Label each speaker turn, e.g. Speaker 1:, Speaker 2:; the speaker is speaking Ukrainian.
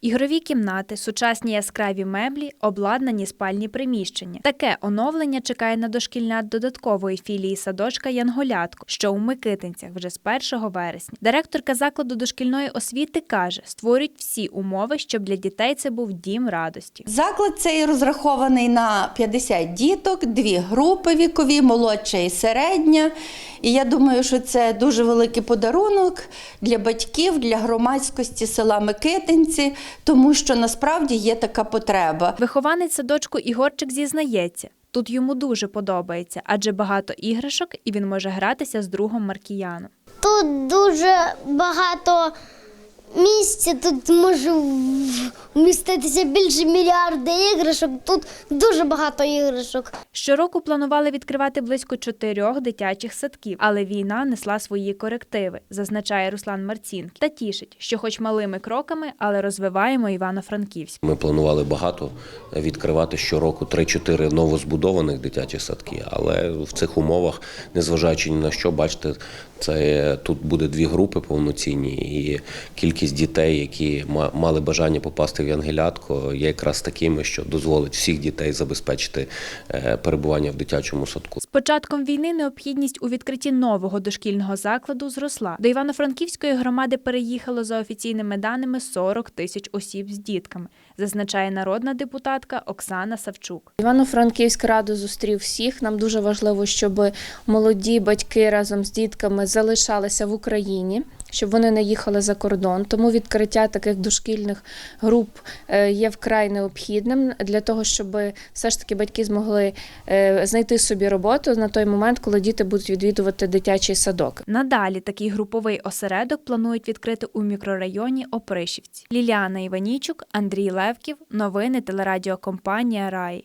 Speaker 1: Ігрові кімнати, сучасні яскраві меблі, обладнані спальні приміщення. Таке оновлення чекає на дошкільнят додаткової філії садочка Янголятко, що у Микитинцях вже з 1 вересня. Директорка закладу дошкільної освіти каже, створюють всі умови, щоб для дітей це був дім радості.
Speaker 2: Заклад цей розрахований на 50 діток, дві групи вікові, молодша і середня. І я думаю, що це дуже великий подарунок для батьків, для громадськості села Микитинці, тому що насправді є така потреба.
Speaker 1: Вихованець садочку Ігорчик зізнається. Тут йому дуже подобається, адже багато іграшок, і він може гратися з другом Маркіяном.
Speaker 3: Тут дуже багато місця, тут може вміститися більше мільярда іграшок. Тут дуже багато іграшок.
Speaker 1: Щороку планували відкривати близько чотирьох дитячих садків, але війна несла свої корективи, зазначає Руслан Марцінк. Та тішить, що, хоч малими кроками, але розвиваємо Івано-Франківськ.
Speaker 4: Ми планували багато відкривати щороку 3-4 новозбудованих дитячих садки, але в цих умовах, незважаючи ні на що, бачите, це тут буде дві групи повноцінні, і кількість дітей, які ма- мали бажання попасти в Янгелятко, є якраз такими, що дозволить всіх дітей забезпечити е, перебування в дитячому садку.
Speaker 1: З початком війни необхідність у відкритті нового дошкільного закладу зросла. До Івано-Франківської громади переїхало за офіційними даними 40 тисяч осіб з дітками, зазначає народна депутатка Оксана Савчук.
Speaker 5: Івано-Франківськ радо зустрів всіх. Нам дуже важливо, щоб молоді батьки разом з дітками залишалися в Україні, щоб вони не їхали за кордон. Тому відкриття таких дошкільних груп е, є вкрай необхідним для того, щоб все ж таки батьки змогли е, знайти собі роботу на той момент, коли діти будуть відвідувати дитячий садок.
Speaker 1: Надалі такий груповий осередок планують відкрити у мікрорайоні Опришівці. Ліліана Іванічук, Андрій Левків. Новини телерадіокомпанія Рай.